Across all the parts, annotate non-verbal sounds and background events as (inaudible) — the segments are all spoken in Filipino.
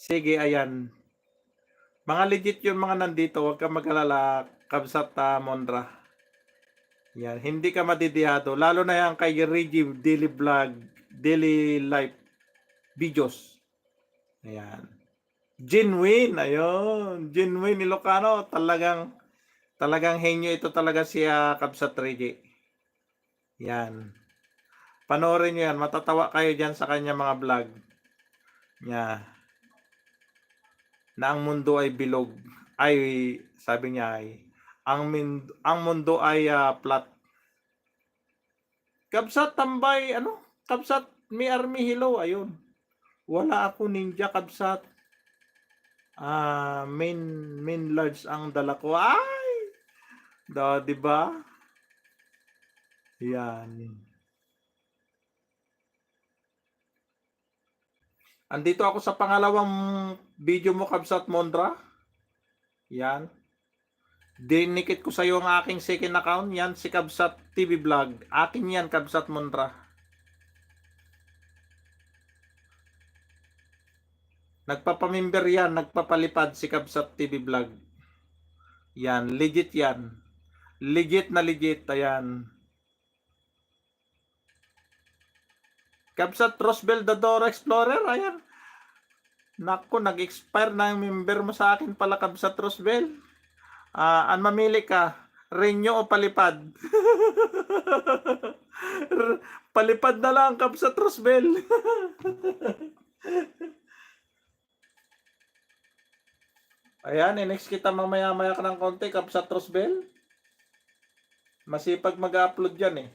Sige, ayan. Mga legit yung mga nandito. Huwag ka mag-alala. Kabsat ah, Mondra. Yan. Hindi ka madidihado. Lalo na yan kay Reggie Daily Vlog, Daily Life Videos. Ayan. Genuine. Ayun. Genuine Ilocano. Talagang talagang henyo ito talaga si ah, Kabsat Reggie. Yan. Panoorin nyo yan. Matatawa kayo dyan sa kanya mga vlog. Niya. Na ang mundo ay bilog. Ay, sabi niya ay, ang, min, ang mundo ay ah, flat. Kabsat tambay, ano? Kabsat may army hello, ayun. Wala ako ninja kabsat. Ah, main main large ang dala ko. Ay! Da, di ba? Yan. Andito ako sa pangalawang video mo, Kabsat Mondra. Yan. Dinikit ko sa iyo ang aking second account. Yan, si Kabsat TV Vlog. Akin yan, Kabsat Mondra. Nagpapamember yan, nagpapalipad si Kabsat TV Vlog. Yan, legit yan. Legit na legit, ayan. Kabsat Rosbel Dadora Explorer, ayan. Nako, nag-expire na yung member mo sa akin pala, Kabsat Rosbel. Ah, an mamili ka, renew o palipad? (laughs) Palipad na lang, Kabsat Rosbel. (laughs) Ayan, i-next kita mamaya-maya ka ng konti, Kabsat Rosbel. Masipag mag-upload yan eh.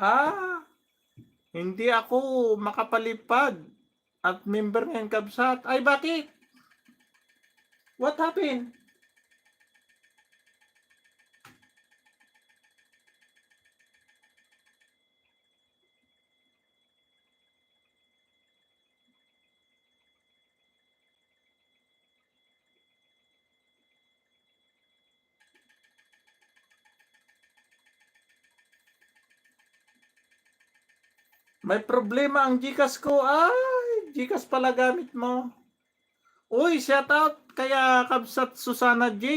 Ah, hindi ako makapalipad at member ng Kabsat. Ay, bakit? What happened? May problema ang Gcash ko. Ay, Gcash pala gamit mo. Uy, shout out kaya Kabsat Susana J.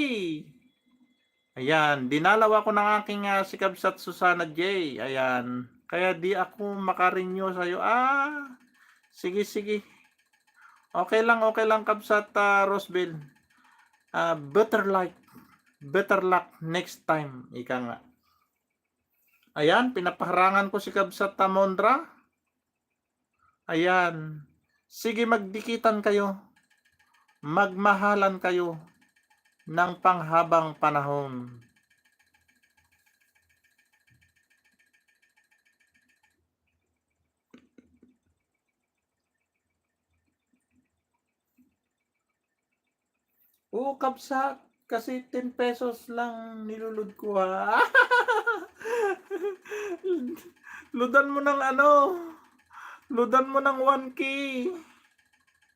Ayan, dinalaw ako ng aking ah, si Kabsat Susana J. Ayan, kaya di ako makarenew sa'yo. Ah, sige, sige. Okay lang, okay lang Kabsat uh, Rosbel. Ah, better luck. Better luck next time. Ika nga. Ayan, pinapaharangan ko si Kabsat Tamondra. Ayan. Sige, magdikitan kayo. Magmahalan kayo ng panghabang panahon. Oo, Kabsat. Kasi 10 pesos lang nilulod ko ha. (laughs) Ludan mo ng ano? Ludan mo ng 1K.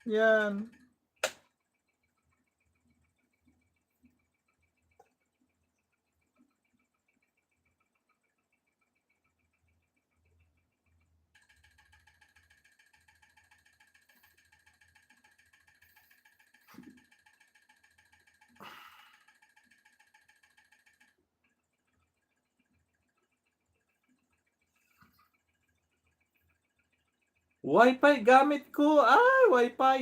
Yan. Wi-Fi gamit ko. Ay, Wi-Fi.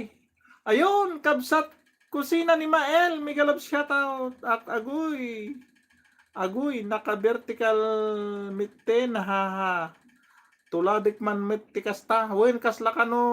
Ayun, kabsat kusina ni Mael. Migalab shoutout. At agoy. Agoy, naka-vertical mitte na haha. Tuladik man mit tikasta. Wen kasla kano